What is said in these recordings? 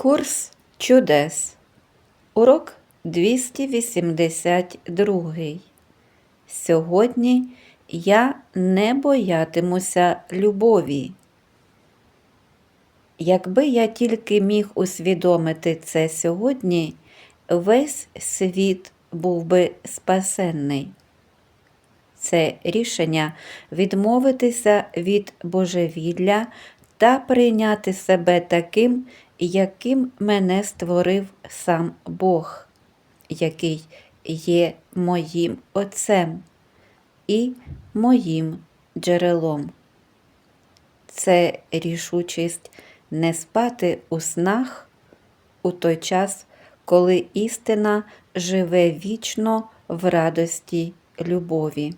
Курс чудес. Урок 282. Сьогодні я не боятимуся любові. Якби я тільки міг усвідомити це сьогодні, весь світ був би спасенний. Це рішення відмовитися від божевілля та прийняти себе таким, яким мене створив сам Бог, який є моїм Отцем і моїм джерелом. Це рішучість не спати у снах у той час, коли істина живе вічно в радості любові.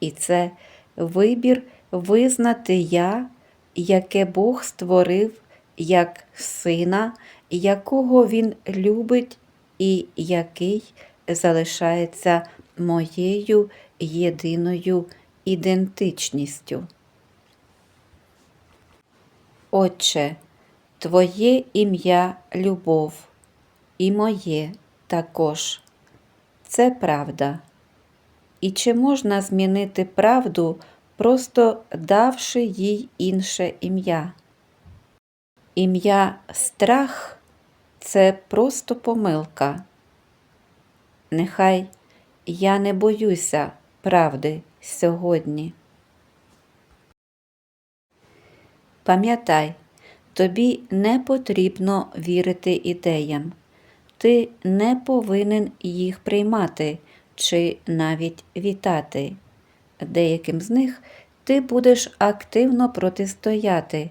І це вибір визнати я, яке Бог створив як сина, якого Він любить і який залишається моєю єдиною ідентичністю. Отче, Твоє ім'я любов, і моє також. Це правда. І чи можна змінити правду, просто давши їй інше ім'я? Ім'я страх це просто помилка. Нехай я не боюся правди сьогодні. Пам'ятай, тобі не потрібно вірити ідеям. Ти не повинен їх приймати чи навіть вітати. Деяким з них ти будеш активно протистояти.